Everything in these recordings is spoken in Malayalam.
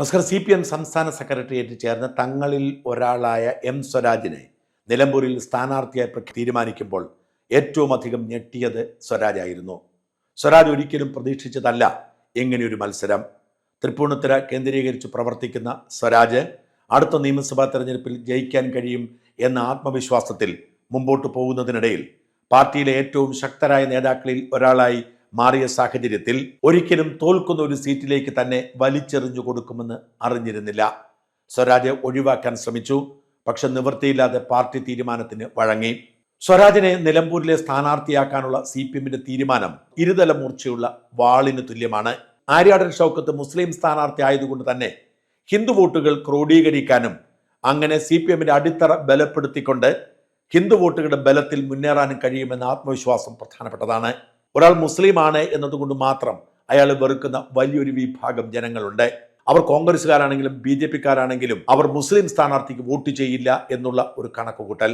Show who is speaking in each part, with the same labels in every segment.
Speaker 1: നമസ്കാരം. സി പി എം സംസ്ഥാന സെക്രട്ടേറിയറ്റ് ചേർന്ന് തങ്ങളിൽ ഒരാളായ എം സ്വരാജിനെ നിലമ്പൂരിൽ സ്ഥാനാർത്ഥിയായി തീരുമാനിക്കുമ്പോൾ ഏറ്റവും അധികം ഞെട്ടിയത് സ്വരാജായിരുന്നു. സ്വരാജ് ഒരിക്കലും പ്രതീക്ഷിച്ചതല്ല ഇങ്ങനെയൊരു മത്സരം. തൃപ്പൂണിത്തുര കേന്ദ്രീകരിച്ച് പ്രവർത്തിക്കുന്ന സ്വരാജ് അടുത്ത നിയമസഭാ തെരഞ്ഞെടുപ്പിൽ ജയിക്കാൻ കഴിയും എന്ന ആത്മവിശ്വാസത്തിൽ മുമ്പോട്ട് പോകുന്നതിനിടയിൽ പാർട്ടിയിലെ ഏറ്റവും ശക്തരായ നേതാക്കളിൽ ഒരാളായി മാറിയ സാഹചര്യത്തിൽ ഒരിക്കലും തോൽക്കുന്ന ഒരു സീറ്റിലേക്ക് തന്നെ വലിച്ചെറിഞ്ഞു കൊടുക്കുമെന്ന് അറിഞ്ഞിരുന്നില്ല. സ്വരാജ് ഒഴിവാക്കാൻ ശ്രമിച്ചു. പക്ഷെ നിവൃത്തിയില്ലാതെ പാർട്ടി തീരുമാനത്തിന് വഴങ്ങി. സ്വരാജിനെ നിലമ്പൂരിലെ സ്ഥാനാർത്ഥിയാക്കാനുള്ള സി പി എമ്മിന്റെ തീരുമാനം ഇരുതല മൂർച്ചയുള്ള വാളിന് തുല്യമാണ്. ആര്യാടൻ ഷൗക്കത്ത് മുസ്ലിം സ്ഥാനാർത്ഥി ആയതുകൊണ്ട് തന്നെ ഹിന്ദു വോട്ടുകൾ ക്രോഡീകരിക്കാനും അങ്ങനെ സി പി എമ്മിന്റെ അടിത്തറ ബലപ്പെടുത്തിക്കൊണ്ട് ഹിന്ദു വോട്ടുകളുടെ ബലത്തിൽ മുന്നേറാനും കഴിയുമെന്ന ആത്മവിശ്വാസം പ്രധാനപ്പെട്ടതാണ്. ഒരാൾ മുസ്ലിമാണ് എന്നതുകൊണ്ട് മാത്രം അയാൾ വെറുക്കുന്ന വലിയൊരു വിഭാഗം ജനങ്ങളുണ്ട്. അവർ കോൺഗ്രസ്സുകാരാണെങ്കിലും ബി ജെ പിക്കാരാണെങ്കിലും അവർ മുസ്ലിം സ്ഥാനാർത്ഥിക്ക് വോട്ട് ചെയ്യില്ല എന്നുള്ള ഒരു കണക്കുകൂട്ടൽ.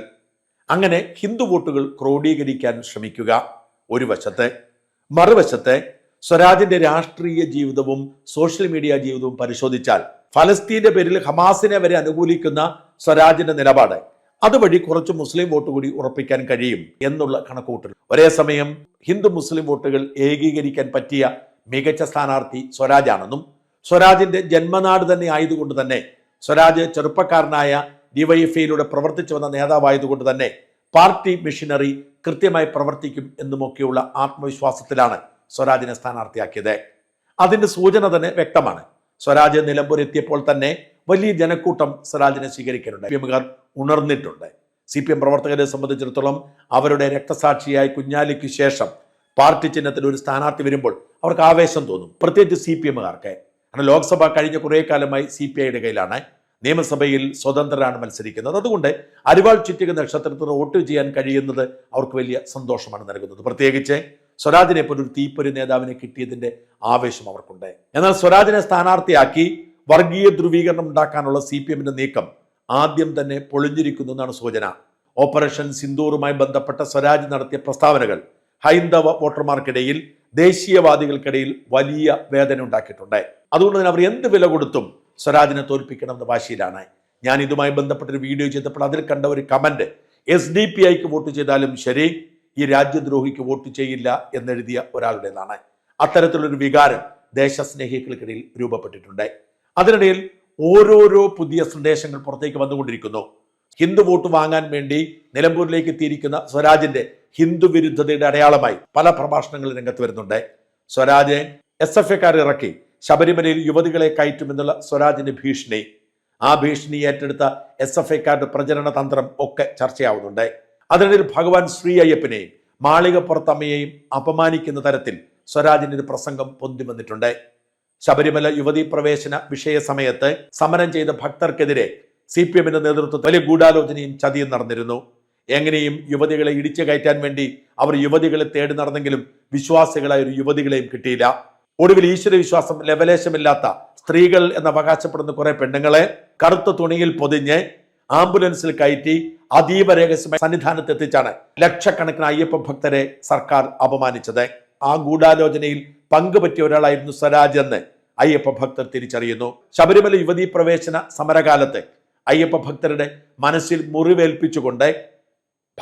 Speaker 1: അങ്ങനെ ഹിന്ദു വോട്ടുകൾ ക്രോഡീകരിക്കാൻ ശ്രമിക്കുക ഒരു വശത്ത്. മറുവശത്ത് സ്വരാജിന്റെ രാഷ്ട്രീയ ജീവിതവും സോഷ്യൽ മീഡിയ ജീവിതവും പരിശോധിച്ചാൽ ഫലസ്തീന്റെ പേരിൽ ഹമാസിനെ വരെ അനുകൂലിക്കുന്ന സ്വരാജിന്റെ നിലപാട് അതുവഴി കുറച്ച് മുസ്ലിം വോട്ട് കൂടി ഉറപ്പിക്കാൻ കഴിയും എന്നുള്ള കണക്കുകൂട്ടൽ. ഒരേ സമയം ഹിന്ദു മുസ്ലിം വോട്ടുകൾ ഏകീകരിക്കാൻ പറ്റിയ മികച്ച സ്ഥാനാർത്ഥി സ്വരാജാണെന്നും സ്വരാജിന്റെ ജന്മനാട് തന്നെ ആയതുകൊണ്ട് തന്നെ സ്വരാജ് ചെറുപ്പക്കാരനായ ഡിവൈഎഫ്ഐയിലൂടെ പ്രവർത്തിച്ചു വന്ന നേതാവായതുകൊണ്ട് തന്നെ പാർട്ടി മിഷനറി കൃത്യമായി പ്രവർത്തിക്കും എന്നുമൊക്കെയുള്ള ആത്മവിശ്വാസത്തിലാണ് സ്വരാജിനെ സ്ഥാനാർത്ഥിയാക്കിയത്. അതിന്റെ സൂചന തന്നെ വ്യക്തമാണ്. സ്വരാജ് നിലമ്പൂർ എത്തിയപ്പോൾ തന്നെ വലിയ ജനക്കൂട്ടം സ്വരാജിനെ സ്വീകരിക്കാനുണ്ട് പി എമ്മുകാർ ഉണർന്നിട്ടുണ്ട്. സി പി എം പ്രവർത്തകരെ സംബന്ധിച്ചിടത്തോളം അവരുടെ രക്തസാക്ഷിയായ കുഞ്ഞാലിക്ക് ശേഷം പാർട്ടി ചിഹ്നത്തിൽ ഒരു സ്ഥാനാർത്ഥി വരുമ്പോൾ അവർക്ക് ആവേശം തോന്നും. പ്രത്യേകിച്ച് സി പി എമ്മുകാർക്ക്. കാരണം ലോക്സഭ കഴിഞ്ഞ കുറേ കാലമായി സി പി ഐയുടെ കയ്യിലാണ്. നിയമസഭയിൽ സ്വതന്ത്രരാണ് മത്സരിക്കുന്നത്. അതുകൊണ്ട് അരിവാൾ ചുറ്റിക നക്ഷത്രത്തിന് വോട്ട് ചെയ്യാൻ കഴിയുന്നത് അവർക്ക് വലിയ സന്തോഷമാണ് നൽകുന്നത്. പ്രത്യേകിച്ച് സ്വരാജിനെ പോലെ ഒരു തീപ്പൊരി നേതാവിനെ കിട്ടിയതിന്റെ ആവേശം അവർക്കുണ്ട്. എന്നാൽ സ്വരാജിനെ സ്ഥാനാർത്ഥിയാക്കി വർഗീയ ധ്രുവീകരണം ഉണ്ടാക്കാനുള്ള സി പി എമ്മിന്റെ നീക്കം ആദ്യം തന്നെ പൊളിഞ്ഞിരിക്കുന്നു എന്നാണ് സൂചന. ഓപ്പറേഷൻ സിന്ദൂറുമായി ബന്ധപ്പെട്ട സ്വരാജ് നടത്തിയ പ്രസ്താവനകൾ ഹൈന്ദവ വോട്ടർമാർക്കിടയിൽ ദേശീയവാദികൾക്കിടയിൽ വലിയ വേദന ഉണ്ടാക്കിയിട്ടുണ്ട്. അതുകൊണ്ട് തന്നെ അവർ എന്ത് വില കൊടുത്തും സ്വരാജിനെ തോൽപ്പിക്കണമെന്ന വാശിയിലാണ്. ഞാൻ ഇതുമായി ബന്ധപ്പെട്ടൊരു വീഡിയോ ചെയ്തപ്പോൾ അതിൽ കണ്ട ഒരു കമന്റ് എസ് ഡി പി ഐക്ക് വോട്ട് ചെയ്താലും ശരി ഈ രാജ്യദ്രോഹിക്ക് വോട്ട് ചെയ്യില്ല എന്നെഴുതിയ ഒരാളുടേതാണ്. അത്തരത്തിലൊരു വികാരം ദേശസ്നേഹികൾക്കിടയിൽ രൂപപ്പെട്ടിട്ടുണ്ട്. അതിനിടയിൽ ഓരോരോ പുതിയ സന്ദേശങ്ങൾ പുറത്തേക്ക് വന്നുകൊണ്ടിരിക്കുന്നു. ഹിന്ദു വോട്ട് വാങ്ങാൻ വേണ്ടി നിലമ്പൂരിലേക്ക് എത്തിയിരിക്കുന്ന സ്വരാജിന്റെ ഹിന്ദു വിരുദ്ധതയുടെ അടയാളമായി പല പ്രഭാഷണങ്ങൾ രംഗത്ത് വരുന്നുണ്ട്. സ്വരാജ് എസ് എഫ് എക്കാർ ഇറക്കി. ശബരിമലയിൽ യുവതികളെ കയറ്റുമെന്നുള്ള സ്വരാജിന്റെ ഭീഷണി. ആ ഭീഷണി ഏറ്റെടുത്ത എസ് എഫ് ഐക്കാരുടെ പ്രചരണ തന്ത്രം ഒക്കെ ചർച്ചയാവുന്നുണ്ട്. അതിനിടയിൽ ഭഗവാൻ ശ്രീ അയ്യപ്പനെയും മാളികപ്പുറത്തമ്മയെയും അപമാനിക്കുന്ന തരത്തിൽ സ്വരാജിന്റെ ഒരു പ്രസംഗം പൊന്തി വന്നിട്ടുണ്ട്. ശബരിമല യുവതീ പ്രവേശന വിഷയ സമയത്ത് സമരം ചെയ്ത ഭക്തർക്കെതിരെ സി പി എമ്മിന്റെ നേതൃത്വത്തിൽ വലിയ ഗൂഢാലോചനയും ചതിയും നടന്നിരുന്നു. എങ്ങനെയും യുവതികളെ ഇടിച്ചു കയറ്റാൻ വേണ്ടി അവർ യുവതികളെ തേടി നടന്നെങ്കിലും വിശ്വാസികളായ ഒരു യുവതികളെയും കിട്ടിയില്ല. ഒടുവിൽ ഈശ്വര വിശ്വാസം ലവലേശമില്ലാത്ത സ്ത്രീകൾ എന്ന് അവകാശപ്പെടുന്ന കുറെ പെണ്ണുങ്ങളെ കറുത്ത തുണിയിൽ പൊതിഞ്ഞ് ആംബുലൻസിൽ കയറ്റി അതീവ രഹസ്യമായ സന്നിധാനത്ത് എത്തിച്ചാണ് ലക്ഷക്കണക്കിന് അയ്യപ്പ ഭക്തരെ സർക്കാർ അപമാനിച്ചത്. ആ ഗൂഢാലോചനയിൽ പങ്കുപറ്റിയ ഒരാളായിരുന്നു സ്വരാജ് എന്ന് അയ്യപ്പ ഭക്തർ തിരിച്ചറിയുന്നു. ശബരിമല യുവതീ പ്രവേശന സമരകാലത്ത് അയ്യപ്പ ഭക്തരുടെ മനസ്സിൽ മുറിവേൽപ്പിച്ചുകൊണ്ട്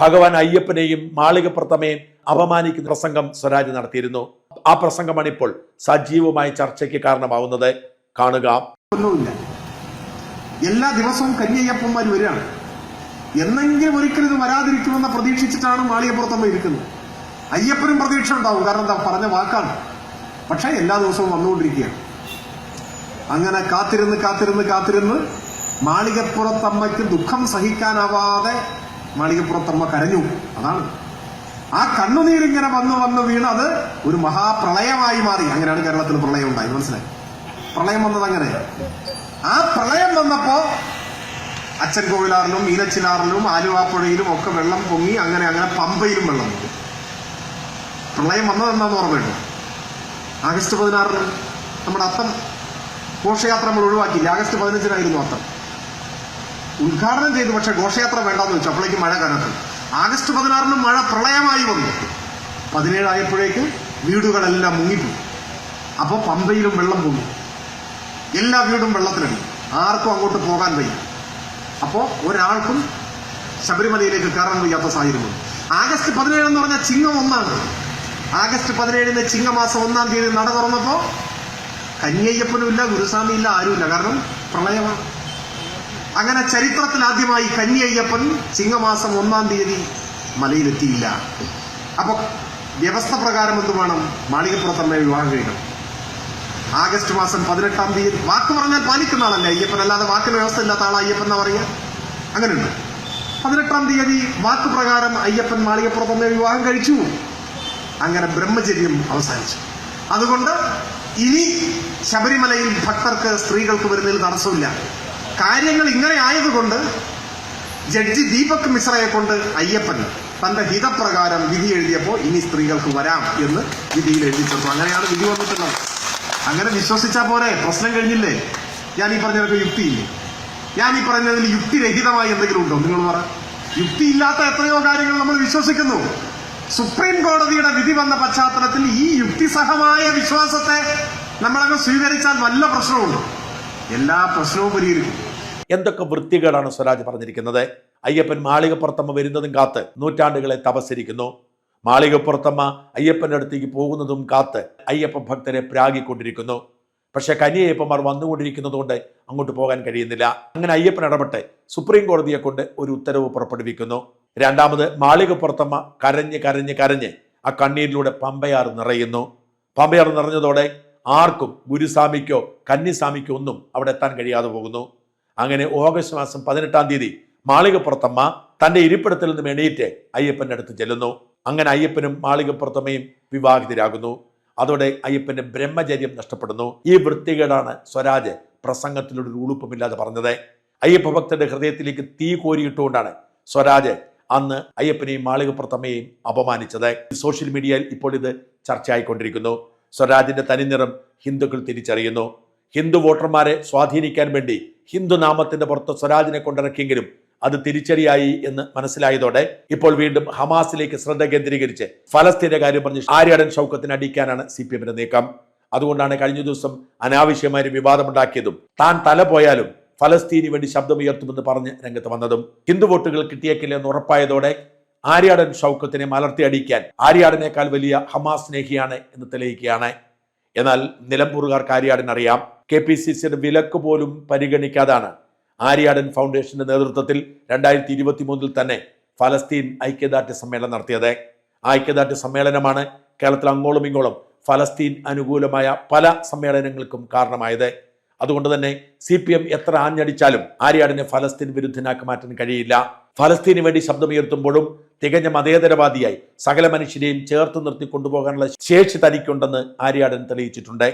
Speaker 1: ഭഗവാൻ അയ്യപ്പനെയും മാളികപ്രഥമയും അപമാനിക്കുന്ന പ്രസംഗം സ്വരാജ് നടത്തിയിരുന്നു. ആ പ്രസംഗമാണ് ഇപ്പോൾ സജീവമായ ചർച്ചയ്ക്ക് കാരണമാവുന്നത്. കാണുക.
Speaker 2: ഒന്നുമില്ല. എല്ലാ ദിവസവും കന്യയ്യപ്പന്മാർ വരികയാണ്. എന്നെങ്കിലും ഒരിക്കലും ഇത് വരാതിരിക്കുമെന്ന് പ്രതീക്ഷിച്ചിട്ടാണ് മാളികപ്പുറത്തമ്മ ഇരിക്കുന്നത്. അയ്യപ്പനും പ്രതീക്ഷ ഉണ്ടാവും കാരണം എന്താ? പറഞ്ഞ വാക്കാണ്. പക്ഷേ എല്ലാ ദിവസവും വന്നുകൊണ്ടിരിക്കുകയാണ്. അങ്ങനെ കാത്തിരുന്ന് കാത്തിരുന്ന് കാത്തിരുന്ന് മാളികപ്പുറത്തമ്മയ്ക്ക് ദുഃഖം സഹിക്കാനാവാതെ മാളികപ്പുറത്തമ്മ കരഞ്ഞു. അതാണ്. ആ കണ്ണുനീരിങ്ങനെ വന്നു വന്ന് വീണ് അത് ഒരു മഹാപ്രളയമായി മാറി. അങ്ങനെയാണ് കേരളത്തിൽ പ്രളയം ഉണ്ടായി. മനസ്സിലായി? പ്രളയം വന്നത് അങ്ങനെ. ആ പ്രളയം വന്നപ്പോ അച്ഛൻ കോവിലാറിലും ഈലച്ചിലാറിലും ആലുവാപ്പുഴയിലും ഒക്കെ വെള്ളം പൊങ്ങി അങ്ങനെ അങ്ങനെ പമ്പയിലും വെള്ളം പൊങ്ങി. പ്രളയം വന്നതെന്നാന്ന് ഓർമ്മയുണ്ട്? ആഗസ്റ്റ് പതിനാറിന് നമ്മുടെ അത്തം ഘോഷയാത്ര നമ്മൾ ഒഴിവാക്കിയില്ല ആഗസ്റ്റ് പതിനഞ്ചിനായിരുന്നു അത്തം. ഉദ്ഘാടനം ചെയ്തു പക്ഷെ ഘോഷയാത്ര വേണ്ടെന്ന് വെച്ചു. അപ്പോഴേക്ക് മഴ കനത്തു. ആഗസ്റ്റ് പതിനാറിന് മഴ പ്രളയമായി വന്നു. പതിനേഴായപ്പോഴേക്ക് വീടുകളെല്ലാം മുങ്ങിപ്പോയി. അപ്പോൾ പമ്പയിലും വെള്ളം പൊങ്ങി എല്ലാ വീടും വെള്ളത്തിലടി. ആർക്കും അങ്ങോട്ട് പോകാൻ വയ്യ. അപ്പോൾ ഒരാൾക്കും ശബരിമലയിലേക്ക് കയറാൻ വയ്യാത്ത സാഹചര്യം ആഗസ്റ്റ് പതിനേഴ് എന്ന് പറഞ്ഞാൽ ചിങ്ങം ഒന്നാണ്. ആഗസ്റ്റ് പതിനേഴിന് ചിങ്ങമാസം ഒന്നാം തീയതി നട തുറന്നപ്പോ കന്യയ്യപ്പനും ഇല്ല ഗുരുസ്വാമി ഇല്ല ആരുമില്ല. കാരണം പ്രളയമാണ്. അങ്ങനെ ചരിത്രത്തിൽ ആദ്യമായി കന്യയ്യപ്പൻ ചിങ്ങമാസം ഒന്നാം തീയതി മലയിലെത്തിയില്ല. അപ്പൊ വ്യവസ്ഥ പ്രകാരം എന്ത് വേണം? മാളികപ്പുറത്തമ്മയെ വിവാഹം കഴിക്കണം. ആഗസ്റ്റ് മാസം പതിനെട്ടാം തീയതി. വാക്ക് പറഞ്ഞാൽ പാലിക്കുന്ന ആളല്ലേ? അയ്യപ്പൻ അല്ലാതെ വാക്കിന് വ്യവസ്ഥ ഇല്ലാത്ത ആളാ അയ്യപ്പൻ എന്നാ പറയുക അങ്ങനെയുണ്ട്. പതിനെട്ടാം തീയതി വാക്ക് പ്രകാരം അയ്യപ്പൻ മാളികപ്പുറത്തമ്മയെ വിവാഹം കഴിച്ചു. അങ്ങനെ ബ്രഹ്മചര്യം അവസാനിച്ചു. അതുകൊണ്ട് ഇനി ശബരിമലയിൽ ഭക്തർക്ക് സ്ത്രീകൾക്ക് വരുന്നതിൽ തടസ്സമില്ല. കാര്യങ്ങൾ ഇങ്ങനെ ആയതുകൊണ്ട് ജഡ്ജി ദീപക് മിശ്രയെ കൊണ്ട് അയ്യപ്പൻ തന്റെ ഹിതപ്രകാരം വിധി എഴുതിയപ്പോൾ ഇനി സ്ത്രീകൾക്ക് വരാം എന്ന് വിധിയിൽ എഴുതി ചേർത്തു അങ്ങനെയാണ് വിധി വന്നിട്ടുള്ളത്. അങ്ങനെ വിശ്വസിച്ചാ പോരെ? പ്രശ്നം കഴിഞ്ഞില്ലേ? ഞാൻ ഈ പറഞ്ഞതൊക്കെ യുക്തിയില്ലേ? ഞാൻ ഈ പറഞ്ഞതിൽ യുക്തിരഹിതമായി എന്തെങ്കിലും ഉണ്ടോ? നിങ്ങൾ പറ. യുക്തിയില്ലാത്ത എത്രയോ കാര്യങ്ങൾ നമ്മൾ വിശ്വസിക്കുന്നു. സുപ്രീം കോടതിയുടെ വിധി വന്ന പശ്ചാത്തലത്തിൽ ഈ യുക്തിസഹമായ വിശ്വാസത്തെ നമ്മളങ്ങ് സ്വീകരിച്ചാൽ വല്ല പ്രശ്നമുണ്ടോ എല്ലാ പ്രശ്നവും പരിഹരിക്കും.
Speaker 1: എന്തൊക്കെ വൃത്തികേടാണ് സ്വരാജ് പറഞ്ഞിരിക്കുന്നത്? അയ്യപ്പൻ മാളികപ്പുറത്തമ്മ വരുന്നതും കാത്ത് നൂറ്റാണ്ടുകളെ തപസ്സിരിക്കുന്നു. മാളികപ്പുറത്തമ്മ അയ്യപ്പന്റെ അടുത്തേക്ക് പോകുന്നതും കാത്ത് അയ്യപ്പ ഭക്തരെ പ്രാഗിക്കൊണ്ടിരിക്കുന്നു. പക്ഷെ വന്നുകൊണ്ടിരിക്കുന്നത് വന്നുകൊണ്ടിരിക്കുന്നതുകൊണ്ട് അങ്ങോട്ട് പോകാൻ കഴിയുന്നില്ല. അങ്ങനെ അയ്യപ്പൻ ഇടപെട്ട് സുപ്രീം കോടതിയെ കൊണ്ട് ഒരു ഉത്തരവ് പുറപ്പെടുവിക്കുന്നു. രണ്ടാമത് മാളികപ്പുറത്തമ്മ കരഞ്ഞ് കരഞ്ഞ് കരഞ്ഞ് ആ കണ്ണീരിലൂടെ പമ്പയാർ നിറയുന്നു. പമ്പയാർ നിറഞ്ഞതോടെ ആർക്കും ഗുരുസ്വാമിക്കോ കന്നിസ്വാമിക്കോ ഒന്നും അവിടെ എത്താൻ കഴിയാതെ പോകുന്നു. അങ്ങനെ ഓഗസ്റ്റ് മാസം പതിനെട്ടാം തീയതി മാളികപ്പുറത്തമ്മ തന്റെ ഇരിപ്പിടത്തിൽ നിന്നും എണീറ്റ് അയ്യപ്പന്റെ അടുത്ത് ചെല്ലുന്നു. അങ്ങനെ അയ്യപ്പനും മാളികപ്പുറത്തമ്മയും വിവാഹിതരാകുന്നു. അതോടെ അയ്യപ്പന്റെ ബ്രഹ്മചര്യം നഷ്ടപ്പെടുന്നു. ഈ വൃത്തികേടാണ് സ്വരാജ് പ്രസംഗത്തിലൊരു ഉളുപ്പമില്ലാതെ പറഞ്ഞത്. അയ്യപ്പ ഭക്തന്റെ ഹൃദയത്തിലേക്ക് തീ കോരിയിട്ടുകൊണ്ടാണ് സ്വരാജ് അന്ന് അയ്യപ്പനെയും മാളികപ്പുറത്തമ്മയെയും അപമാനിച്ചത്. സോഷ്യൽ മീഡിയയിൽ ഇപ്പോൾ ഇത് ചർച്ചയായിക്കൊണ്ടിരിക്കുന്നു. സ്വരാജിന്റെ തനിനിറം ഹിന്ദുക്കൾ തിരിച്ചറിയുന്നു. ഹിന്ദു വോട്ടർമാരെ സ്വാധീനിക്കാൻ വേണ്ടി ഹിന്ദു നാമത്തിന്റെ പുറത്ത് സ്വരാജിനെ കൊണ്ടിറക്കിയെങ്കിലും അത് തിരിച്ചറിയായി എന്ന് മനസ്സിലായതോടെ ഇപ്പോൾ വീണ്ടും ഹമാസിലേക്ക് ശ്രദ്ധ കേന്ദ്രീകരിച്ച് ഫലസ്തീന്റെ കാര്യം പറഞ്ഞ് ആര്യാടൻ ഷൗക്കത്തിന് അടിക്കാനാണ് സി പി എമ്മിന്റെ നീക്കം. അതുകൊണ്ടാണ് കഴിഞ്ഞ ദിവസം അനാവശ്യമായ വിവാദമുണ്ടാക്കിയതും താൻ തല പോയാലും ഫലസ്തീന് വേണ്ടി ശബ്ദമുയർത്തുമെന്ന് പറഞ്ഞ് രംഗത്ത് വന്നതും ഹിന്ദു വോട്ടുകൾ കിട്ടിയേക്കില്ലെന്ന് ഉറപ്പായതോടെ ആര്യാടൻ ഷൗക്കത്തിനെ മലർത്തി അടിക്കാൻ ആര്യാടനേക്കാൾ വലിയ ഹമാസ് സ്നേഹിയാണ് എന്ന് തെളിയിക്കുകയാണ്. എന്നാൽ നിലമ്പൂറുകാർക്ക് ആര്യാടൻ അറിയാം. കെ പി സി സിയുടെ വിലക്ക് പോലും പരിഗണിക്കാതാണ്. ആര്യാടൻ ഫൗണ്ടേഷന്റെ നേതൃത്വത്തിൽ രണ്ടായിരത്തി ഇരുപത്തി മൂന്നിൽ തന്നെ ഫലസ്തീൻ ഐക്യദാർഢ്യ സമ്മേളനം നടത്തിയത്. ഐക്യദാർഢ്യ സമ്മേളനമാണ് കേരളത്തിൽ അങ്ങോളം ഇങ്ങോളം ഫലസ്തീൻ അനുകൂലമായ പല സമ്മേളനങ്ങൾക്കും കാരണമായത്. അതുകൊണ്ട് തന്നെ സി പി എം എത്ര ആഞ്ഞടിച്ചാലും ആര്യാടിനെ ഫലസ്തീൻ വിരുദ്ധനാക്കി മാറ്റാൻ കഴിയില്ല. ഫലസ്തീന് വേണ്ടി ശബ്ദമുയർത്തുമ്പോഴും തികഞ്ഞ മതേതരവാദിയായി സകല മനുഷ്യരെയും ചേർത്ത് നിർത്തി കൊണ്ടുപോകാനുള്ള ശേഷി തനിക്കുണ്ടെന്ന് ആര്യാടൻ തെളിയിച്ചിട്ടുണ്ട്.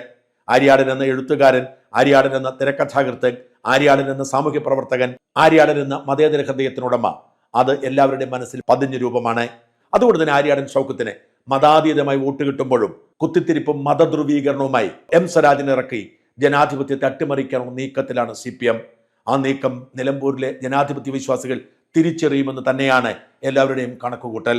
Speaker 1: ആര്യാടൻ എന്ന എഴുത്തുകാരൻ ആര്യാടൻ എന്ന തിരക്കഥാകൃത്ത് ആര്യാടൻ എന്ന സാമൂഹ്യ പ്രവർത്തകൻ ആര്യാടൻ എന്ന മതേതര ഹൃദയത്തിനുടമ. അത് എല്ലാവരുടെയും മനസ്സിൽ പതിഞ്ഞ രൂപമാണ്. അതുകൊണ്ട് തന്നെ ആര്യാടൻ ഷൗക്കത്തിന് മതാതീതമായി വോട്ട് കിട്ടുമ്പോഴും കുത്തിത്തിരിപ്പും മതധ്രുവീകരണവുമായി എം സ്വരാജിനെ ഇറക്കി. ജനാധിപത്യത്തെ അട്ടിമറിക്കാനുള്ള നീക്കത്തിലാണ് സി പി എം ആ നീക്കം നിലമ്പൂരിലെ ജനാധിപത്യ വിശ്വാസികൾ തിരിച്ചറിയുമെന്ന് തന്നെയാണ് എല്ലാവരുടെയും കണക്കുകൂട്ടൽ.